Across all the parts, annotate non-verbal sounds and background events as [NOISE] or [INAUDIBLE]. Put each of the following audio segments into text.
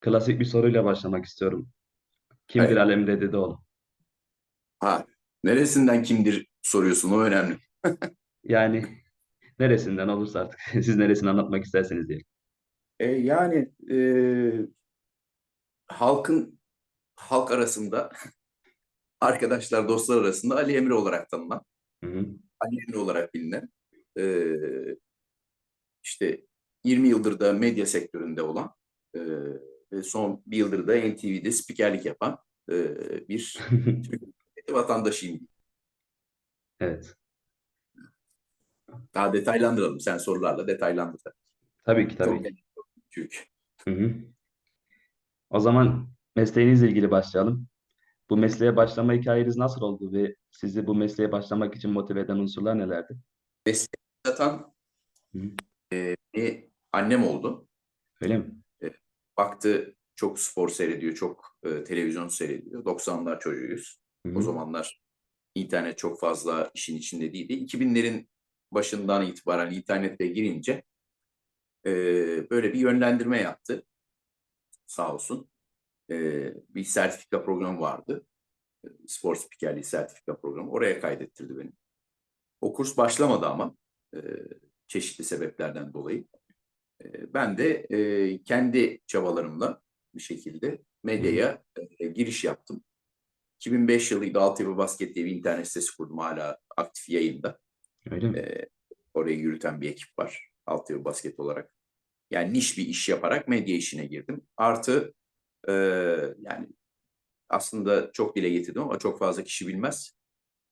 Klasik bir soruyla başlamak istiyorum. Kimdir Evet. Alem Dedeoğlu? Ha, neresinden kimdir soruyorsun o önemli. [LAUGHS] Yani neresinden olursa artık [LAUGHS] siz neresini anlatmak isterseniz diyelim. E, yani e, halkın halk arasında [LAUGHS] arkadaşlar dostlar arasında Ali Emre olarak tanınan, Hı hı. Ali Emre olarak bilinen e, işte 20 yıldır da medya sektöründe olan e, son bir yıldır da NTV'de spikerlik yapan e, bir [LAUGHS] Türk vatandaşıyım. Evet. Daha detaylandıralım. Sen sorularla detaylandır. tabii. Ki tabii Çok çünkü. Hı hı. O zaman mesleğinizle ilgili başlayalım. Bu mesleğe başlama hikayeniz nasıl oldu ve sizi bu mesleğe başlamak için motive eden unsurlar nelerdi? Hı hı. bir annem oldu. Öyle mi? Baktı çok spor seyrediyor, çok e, televizyon seyrediyor. 90'lar çocuğuyuz. Hı O zamanlar internet çok fazla işin içinde değildi. 2000'lerin başından itibaren internete girince e, böyle bir yönlendirme yaptı. Sağ olsun. E, bir sertifika programı vardı. Spor spikerliği sertifika programı. Oraya kaydettirdi beni. O kurs başlamadı ama e, çeşitli sebeplerden dolayı. Ben de e, kendi çabalarımla bir şekilde medyaya e, giriş yaptım. 2005 yılıydı Altyapı Basket diye bir internet sitesi kurdum hala aktif yayında. Öyle mi? E, orayı yürüten bir ekip var Altyapı Basket olarak. Yani niş bir iş yaparak medya işine girdim. Artı e, yani aslında çok dile getirdim ama çok fazla kişi bilmez.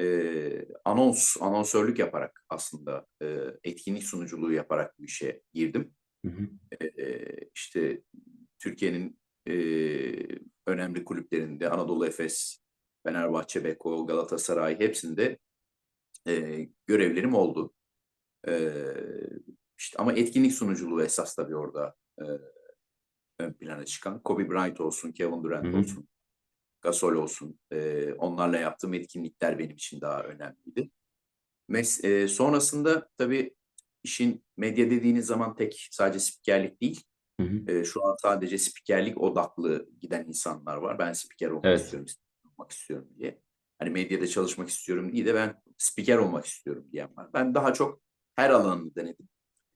E, anons, anonsörlük yaparak aslında e, etkinlik sunuculuğu yaparak bu işe girdim. Hı hı. e, işte Türkiye'nin e, önemli kulüplerinde Anadolu Efes, Fenerbahçe, Beko, Galatasaray hepsinde e, görevlerim oldu. E, işte ama etkinlik sunuculuğu esas tabii orada e, ön plana çıkan. Kobe Bryant olsun, Kevin Durant Hı hı. olsun, Gasol olsun. e, onlarla yaptığım etkinlikler benim için daha önemliydi. Mes e, sonrasında tabii işin medya dediğiniz zaman tek sadece spikerlik değil. Hı hı. E, şu an sadece spikerlik odaklı giden insanlar var. Ben spiker olmak Evet. istiyorum, olmak istiyorum diye. Hani medyada çalışmak istiyorum diye de ben spiker olmak istiyorum diyen var. Ben daha çok her alanını denedim.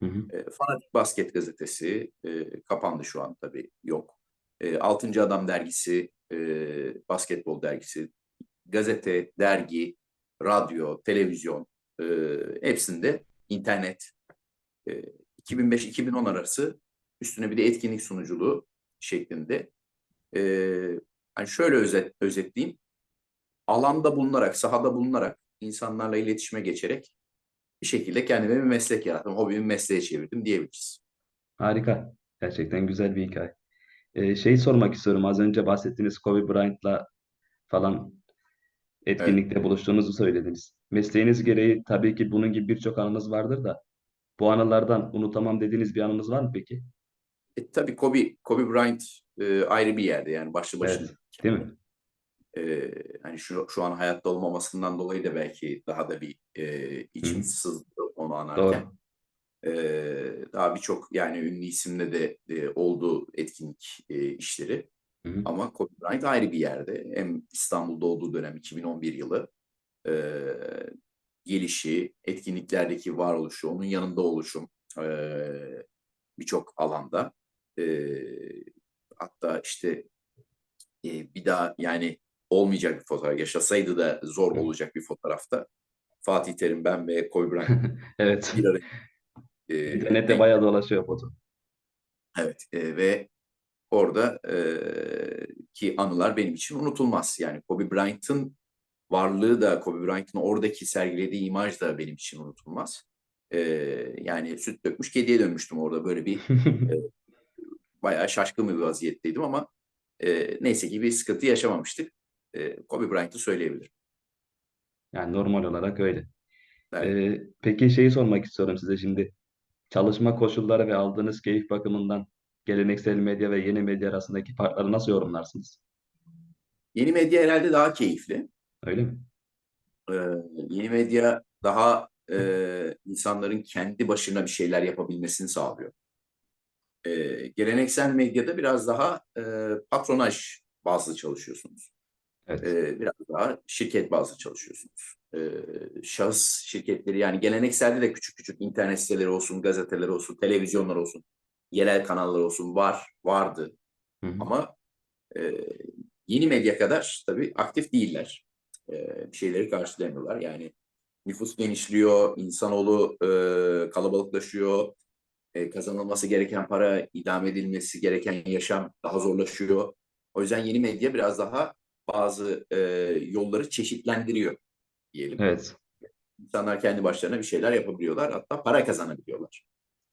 Hı hı. E, Fanatik Basket gazetesi e, kapandı şu an tabii yok. E, Altıncı Adam dergisi, e, basketbol dergisi, gazete, dergi, radyo, televizyon e, hepsinde internet 2005-2010 arası üstüne bir de etkinlik sunuculuğu şeklinde. E, hani şöyle özet, özetleyeyim. Alanda bulunarak, sahada bulunarak, insanlarla iletişime geçerek bir şekilde kendime bir meslek yarattım. Hobimi mesleğe çevirdim diyebiliriz. Harika. Gerçekten güzel bir hikaye. Ee, şeyi sormak istiyorum. Az önce bahsettiğiniz Kobe Bryant'la falan Evet. etkinlikte buluştuğunuzu söylediniz. Mesleğiniz gereği tabii ki bunun gibi birçok anınız vardır da bu anılardan unutamam dediğiniz bir anınız var mı peki? E, tabii Kobe, Kobe Bryant e, ayrı bir yerde yani başlı başına. Evet, değil mi? E, hani şu, şu an hayatta olmamasından dolayı da belki daha da bir e, içim sızdı onu anarken. Doğru. Ee, daha birçok yani ünlü isimle de e, oldu etkinlik e, işleri. Hı hı. Ama Kobe Bryant ayrı bir yerde. Hem İstanbul'da olduğu dönem 2011 yılı e, gelişi, etkinliklerdeki varoluşu, onun yanında oluşum e, birçok alanda. E, hatta işte e, bir daha yani olmayacak bir fotoğraf, yaşasaydı da zor olacak bir fotoğrafta. Fatih Terim, ben ve Kobe Bryant [LAUGHS] Evet. bir araya e, İnternette bayağı dolaşıyor foto. Evet e, ve orada e, ki anılar benim için unutulmaz. Yani Kobe Bryant'ın varlığı da Kobe Bryant'ın oradaki sergilediği imaj da benim için unutulmaz. E, yani süt dökmüş kediye dönmüştüm orada böyle bir [LAUGHS] e, bayağı şaşkın bir vaziyetteydim ama e, neyse ki bir sıkıntı yaşamamıştık. E, Kobe Bryant'ı söyleyebilirim. Yani normal olarak öyle. Evet. Ee, peki şeyi sormak istiyorum size şimdi. Çalışma koşulları ve aldığınız keyif bakımından geleneksel medya ve yeni medya arasındaki farkları nasıl yorumlarsınız? Yeni medya herhalde daha keyifli. Öyle mi? Ee, yeni medya daha e, insanların kendi başına bir şeyler yapabilmesini sağlıyor. E, geleneksel medyada biraz daha e, patronaj bazlı çalışıyorsunuz. Evet. E, biraz daha şirket bazlı çalışıyorsunuz. E, şahıs şirketleri yani gelenekselde de küçük küçük internet siteleri olsun, gazeteler olsun, televizyonlar olsun, yerel kanallar olsun var, vardı. Hı hı. Ama e, yeni medya kadar tabii aktif değiller. E, bir şeyleri karşılayamıyorlar. Yani nüfus genişliyor, insanoğlu e, kalabalıklaşıyor, e, kazanılması gereken para, idame edilmesi gereken yaşam daha zorlaşıyor. O yüzden yeni medya biraz daha bazı e, yolları çeşitlendiriyor diyelim. Evet. İnsanlar kendi başlarına bir şeyler yapabiliyorlar. Hatta para kazanabiliyorlar.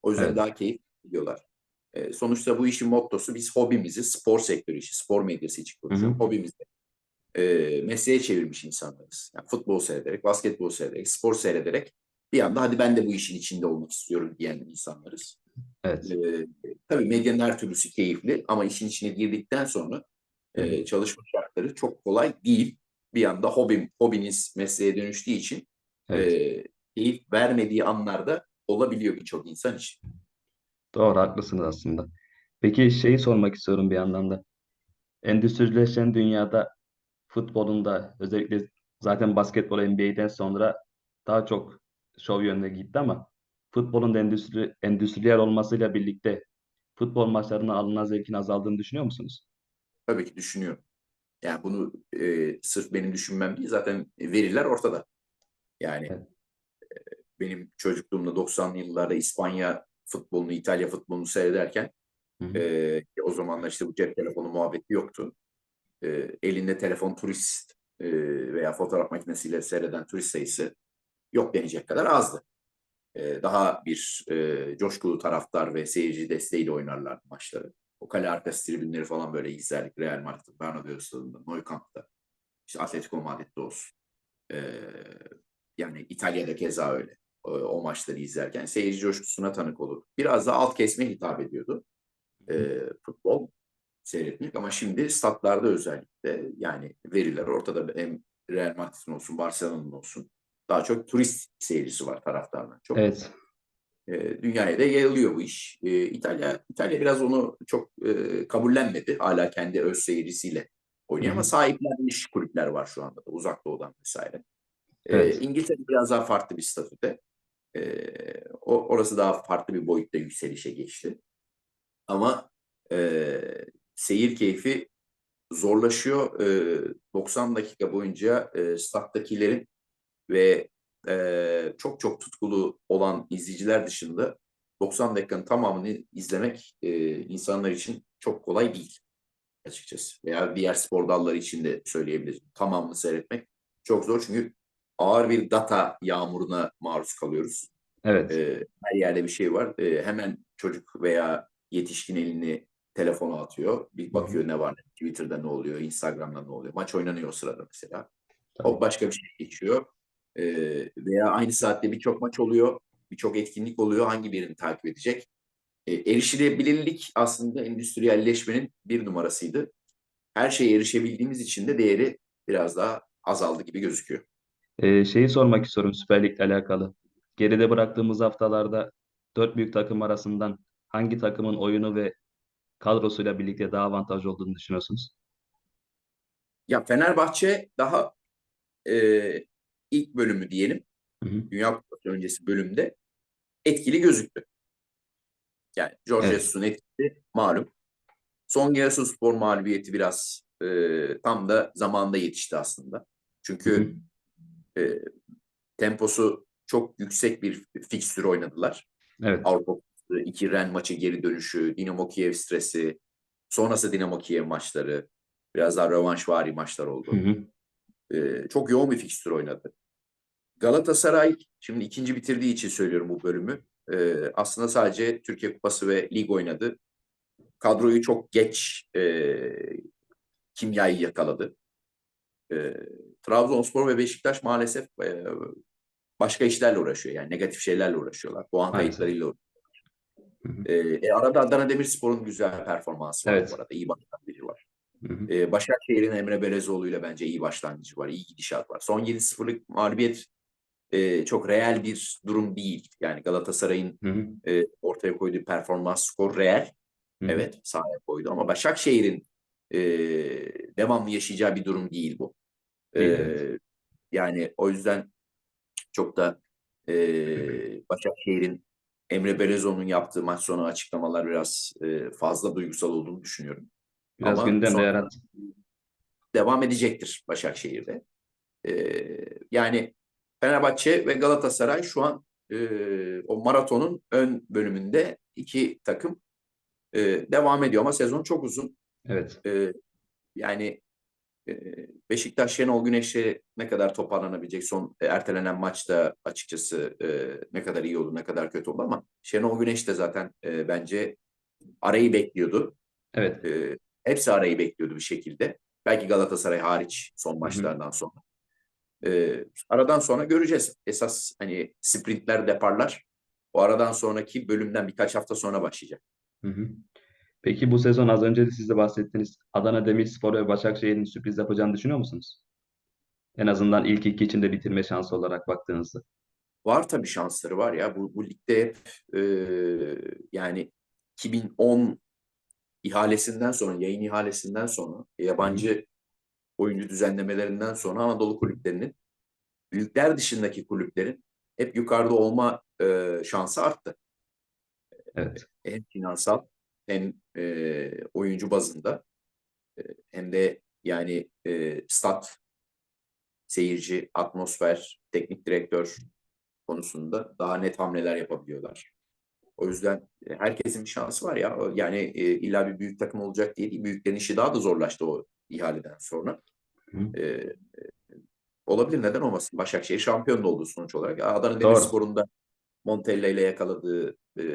O yüzden Evet. daha keyif ediyorlar. E, sonuçta bu işin mottosu biz hobimizi, spor sektörü işi, spor medyası için konuşuyorum. Hobimizi e, mesleğe çevirmiş insanlarız. Yani futbol seyrederek, basketbol seyrederek, spor seyrederek bir anda hadi ben de bu işin içinde olmak istiyorum diyen insanlarız. Evet. E, tabii medyanın her türlüsü keyifli ama işin içine girdikten sonra e, çalışma şartları çok kolay değil. Bir anda hobim, hobiniz mesleğe dönüştüğü için Evet. e, keyif vermediği anlarda olabiliyor birçok insan için. Doğru, haklısınız aslında. Peki şeyi sormak istiyorum bir yandan da. Endüstrileşen dünyada futbolun da özellikle zaten basketbol NBA'den sonra daha çok şov yönüne gitti ama futbolun endüstri, endüstriyel olmasıyla birlikte futbol maçlarına alınan zevkin azaldığını düşünüyor musunuz? Tabii ki düşünüyorum. Yani bunu e, sırf benim düşünmem değil zaten veriler ortada. Yani Evet. e, benim çocukluğumda 90'lı yıllarda İspanya futbolunu, İtalya futbolunu seyrederken Hı hı. e, o zamanlar işte bu cep telefonu muhabbeti yoktu. E, elinde telefon turist e, veya fotoğraf makinesiyle seyreden turist sayısı yok denecek kadar azdı. E, daha bir e, coşkulu taraftar ve seyirci desteğiyle oynarlardı maçları. O kale arkası tribünleri falan böyle izlerdik. Real Madrid, Bernabeu Stadı'nda, Nou Camp'ta. İşte Atletico Madrid'de olsun. E, yani İtalya'da keza öyle. O, o maçları izlerken seyirci coşkusuna tanık olur. Biraz da alt kesme hitap ediyordu e, futbol seyretmek ama şimdi statlarda özellikle yani veriler ortada hem Real Madrid'in olsun Barcelona'nın olsun daha çok turist seyircisi var taraftardan çok. Evet. E, dünyaya da yayılıyor bu iş. E, İtalya İtalya biraz onu çok e, kabullenmedi. Hala kendi öz seyircisiyle oynuyor ama sahiplenmiş kulüpler var şu anda da uzak doğudan vesaire. E, Evet. İngiltere biraz daha farklı bir statüde. E, o, orası daha farklı bir boyutta yükselişe geçti. Ama e, seyir keyfi zorlaşıyor. E, 90 dakika boyunca e, stat'takilerin ve e, çok çok tutkulu olan izleyiciler dışında 90 dakikanın tamamını izlemek e, insanlar için çok kolay değil açıkçası. Veya diğer spor dalları için de söyleyebilirim. Tamamını seyretmek çok zor çünkü ağır bir data yağmuruna maruz kalıyoruz. Evet. E, her yerde bir şey var. E, hemen çocuk veya yetişkin elini telefona atıyor. Bir bakıyor ne var, Twitter'da ne oluyor, Instagram'da ne oluyor. Maç oynanıyor o sırada mesela. Tabii. O başka bir şey geçiyor. E, veya aynı saatte birçok maç oluyor, birçok etkinlik oluyor. Hangi birini takip edecek? E, erişilebilirlik aslında endüstriyelleşmenin bir numarasıydı. Her şeye erişebildiğimiz için de değeri biraz daha azaldı gibi gözüküyor. Ee, şeyi sormak istiyorum Süper Lig'le alakalı. Geride bıraktığımız haftalarda dört büyük takım arasından hangi takımın oyunu ve kadrosuyla birlikte daha avantajlı olduğunu düşünüyorsunuz? Ya Fenerbahçe daha e, ilk bölümü diyelim, Hı hı. Dünya Kupası öncesi bölümde etkili gözüktü. Yani George Evet. Jesus'un etkisi malum. Son Giresunspor mağlubiyeti biraz e, tam da zamanında yetişti aslında. Hı Çünkü hı. e, temposu çok yüksek bir fikstür oynadılar. Evet. Avrupa iki Ren maçı geri dönüşü, Dinamo Kiev stresi, sonrası Dinamo Kiev maçları, biraz daha rövanşvari maçlar oldu. Hı hı. E, çok yoğun bir fikstür oynadı. Galatasaray, şimdi ikinci bitirdiği için söylüyorum bu bölümü. e, aslında sadece Türkiye Kupası ve lig oynadı. Kadroyu çok geç e, kimyayı yakaladı. E, Trabzonspor ve Beşiktaş maalesef e, başka işlerle uğraşıyor. Yani negatif şeylerle uğraşıyorlar. Puan Maalesef. kayıplarıyla uğraşıyorlar. Hı hı. E, e, arada Adana Demirspor'un güzel performansı var Evet. bu arada. İyi başlangıcı var. Hı hı. E, Başakşehir'in Emre Belezoğlu ile bence iyi başlangıcı var. iyi gidişat var. Son 7-0'lık mağlubiyet e, çok reel bir durum değil. Yani Galatasaray'ın Hı hı. e, ortaya koyduğu performans skor reel Hı hı. Evet sahaya koydu ama Başakşehir'in e, devamlı yaşayacağı bir durum değil bu. E, evet. yani o yüzden çok da e, Başakşehir'in Emre Belezoğlu'nun yaptığı maç sonu açıklamalar biraz e, fazla duygusal olduğunu düşünüyorum. Biraz Ama gündemde yarattı. devam edecektir Başakşehir'de. Ee, yani Fenerbahçe ve Galatasaray şu an e, o maratonun ön bölümünde iki takım e, devam ediyor ama sezon çok uzun. Evet. E, yani e, Beşiktaş Şenol Güneş'e ne kadar toparlanabilecek son e, ertelenen maçta açıkçası e, ne kadar iyi oldu ne kadar kötü oldu ama Şenol Güneş de zaten e, bence arayı bekliyordu. Evet. Hepsi arayı bekliyordu bir şekilde. Belki Galatasaray hariç son maçlardan sonra. E, aradan sonra göreceğiz. Esas hani sprintler, deparlar o aradan sonraki bölümden birkaç hafta sonra başlayacak. Hı hı. Peki bu sezon az önce de siz de bahsettiniz. Adana Demirspor ve Başakşehir'in sürpriz yapacağını düşünüyor musunuz? En azından ilk iki içinde bitirme şansı olarak baktığınızda. Var tabii şansları var ya. Bu, bu ligde hep e, yani 2010 ihalesinden sonra, yayın ihalesinden sonra, yabancı oyuncu düzenlemelerinden sonra Anadolu kulüplerinin büyükler dışındaki kulüplerin hep yukarıda olma e, şansı arttı. Evet. Hem finansal hem e, oyuncu bazında e, hem de yani e, stat, seyirci, atmosfer, teknik direktör konusunda daha net hamleler yapabiliyorlar. O yüzden e, herkesin bir şansı var ya. Yani e, illa bir büyük takım olacak diye değil. Büyüklerin işi daha da zorlaştı o ihaleden sonra. Hı. E, e, olabilir neden olmasın? Başakşehir şampiyon da oldu sonuç olarak. Adana. Demirspor'un da Montella ile yakaladığı e,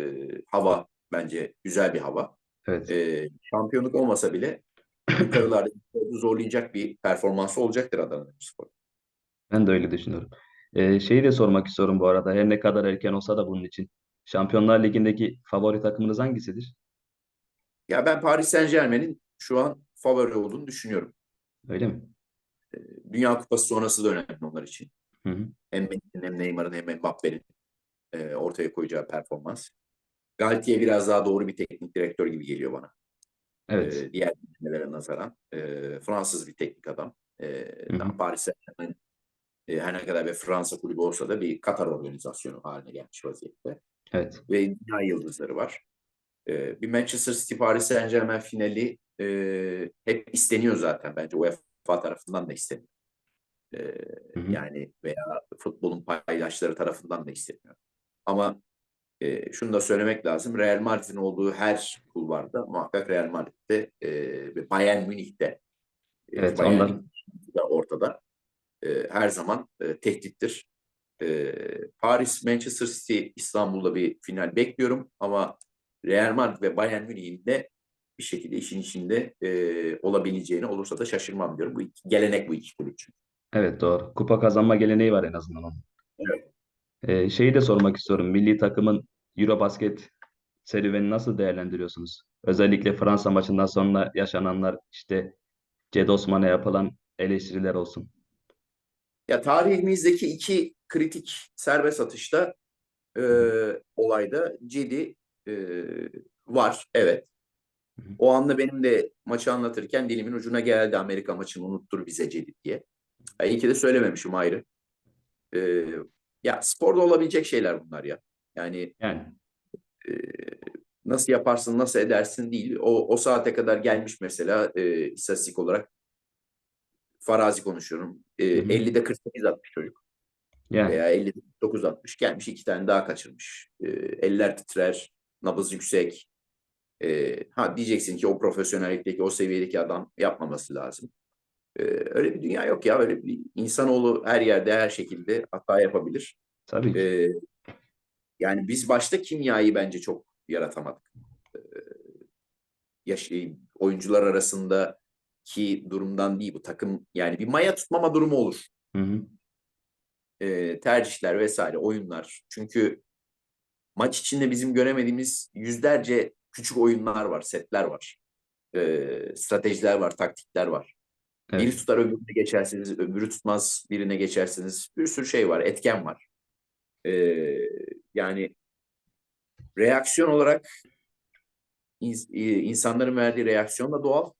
hava bence güzel bir hava. Evet. E, şampiyonluk olmasa bile [COUGHS] yukarılarda zorlayacak bir performansı olacaktır Adana Demirspor. Ben de öyle düşünüyorum. Ee, şeyi de sormak istiyorum bu arada. Her ne kadar erken olsa da bunun için. Şampiyonlar Ligi'ndeki favori takımınız hangisidir? Ya ben Paris Saint-Germain'in şu an favori olduğunu düşünüyorum. Öyle mi? Dünya Kupası sonrası da önemli onlar için. Hı hı. Hem Messi'nin hem Neymar'ın hem Mbappe'nin e, ortaya koyacağı performans. Galtier biraz daha doğru bir teknik direktör gibi geliyor bana. Evet. E, diğer ülkelere nazaran. E, Fransız bir teknik adam. E, Hı hı. tam Paris Saint-Germain e, her ne kadar bir Fransa kulübü olsa da bir Katar organizasyonu haline gelmiş vaziyette. Evet. Ve dünya yıldızları var. E, bir Manchester City Paris Saint-Germain finali e, hep isteniyor zaten. Bence UEFA tarafından da isteniyor. E, Hı hı. yani veya futbolun paydaşları tarafından da isteniyor. Ama e, şunu da söylemek lazım. Real Madrid'in olduğu her kulvarda muhakkak Real Madrid'de e, ve Bayern Münih'te Evet, Bayern ondan- Münih de ortada e, her zaman e, tehdittir. E, Paris, Manchester City, İstanbul'da bir final bekliyorum ama Real Madrid ve Bayern Münih'in de bir şekilde işin içinde e, olabileceğini olursa da şaşırmam diyorum. Bu iki, gelenek bu iki kulüp için. Evet doğru. Kupa kazanma geleneği var en azından onun. Evet. Ee, şeyi de sormak istiyorum. Milli takımın Eurobasket serüveni nasıl değerlendiriyorsunuz? Özellikle Fransa maçından sonra yaşananlar işte Ced Osman'a yapılan eleştiriler olsun. Ya tarihimizdeki iki kritik serbest atışta e, olayda Cedi e, var. Evet. O anda benim de maçı anlatırken dilimin ucuna geldi Amerika maçını unuttur bize Cedi diye. Ya iyi ki de söylememişim ayrı. E, ya sporda olabilecek şeyler bunlar ya. Yani Yani e, nasıl yaparsın, nasıl edersin değil. O, o saate kadar gelmiş mesela e, istatistik olarak farazi konuşuyorum. E, Hı hı. 50'de 48 atmış çocuk. yani Veya 50'de 49 atmış. Gelmiş iki tane daha kaçırmış. E, eller titrer, nabız yüksek. E, ha diyeceksin ki o profesyonellikteki, o seviyedeki adam yapmaması lazım. E, öyle bir dünya yok ya. Öyle bir insanoğlu her yerde, her şekilde hata yapabilir. tabii ki. E, yani biz başta kimyayı bence çok yaratamadık. Ee, yaş- oyuncular arasındaki durumdan değil bu takım yani bir maya tutmama durumu olur. Hı hı. Ee, tercihler vesaire oyunlar. Çünkü maç içinde bizim göremediğimiz yüzlerce küçük oyunlar var, setler var. Ee, stratejiler var, taktikler var. Biri Evet. tutar öbürüne geçersiniz, öbürü tutmaz birine geçersiniz. Bir sürü şey var, etken var. Ee, yani reaksiyon olarak e, insanların verdiği reaksiyon da doğal.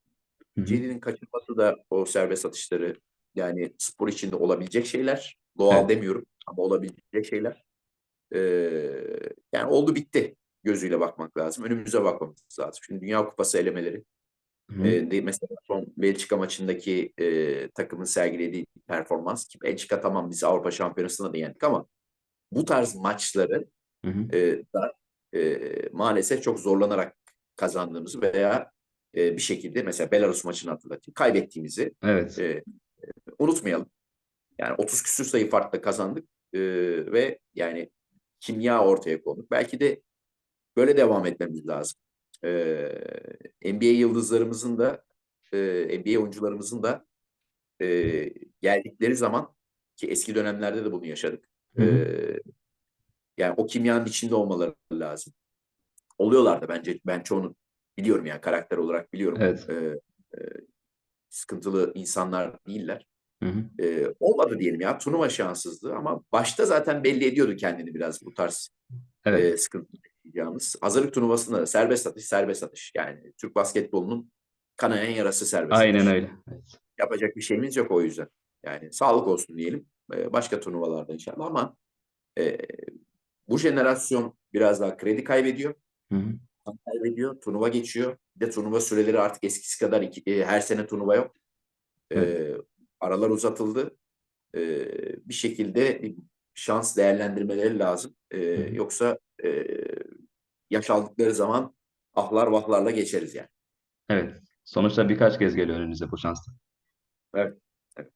Cedi'nin kaçırması da o serbest atışları yani spor içinde olabilecek şeyler. Doğal Evet. demiyorum ama olabilecek şeyler. Ee, yani oldu bitti gözüyle bakmak lazım. Önümüze bakmamız lazım. Şimdi Dünya Kupası elemeleri Hı e, mesela son Belçika maçındaki e, takımın sergilediği performans ki Belçika tamam biz Avrupa Şampiyonası'nda da yendik ama bu tarz maçları Hı hı. e, da e, maalesef çok zorlanarak kazandığımızı veya e, bir şekilde mesela Belarus maçını hatırlatayım. Kaybettiğimizi Evet. e, unutmayalım. Yani 30 küsür sayı farkla kazandık e, ve yani kimya ortaya koyduk. Belki de böyle devam etmemiz lazım. E, NBA yıldızlarımızın da e, NBA oyuncularımızın da e, geldikleri zaman ki eski dönemlerde de bunu yaşadık. Hı hı. E, yani o kimyanın içinde olmaları lazım. Oluyorlar da bence ben çoğunu biliyorum yani karakter olarak biliyorum. Evet. E, e, sıkıntılı insanlar değiller. Hı hı. E, olmadı diyelim ya turnuva şanssızlığı ama başta zaten belli ediyordu kendini biraz bu tarz Evet. e, sıkıntı yaşayacağımız. Hazırlık turnuvasında da serbest atış serbest atış yani Türk basketbolunun kanayan yarası serbest Aynen atış. öyle. Yapacak bir şeyimiz yok o yüzden. Yani sağlık olsun diyelim. E, başka turnuvalarda inşallah ama e, bu jenerasyon biraz daha kredi kaybediyor. Hı hı. kaybediyor. Turnuva geçiyor. Bir de turnuva süreleri artık eskisi kadar iki- e, her sene turnuva yok. E, aralar uzatıldı. E, bir şekilde şans değerlendirmeleri lazım. E, yoksa e, yaş aldıkları zaman ahlar vahlarla geçeriz yani. Evet. Sonuçta birkaç kez geliyor önünüze bu şanslar. Evet. evet.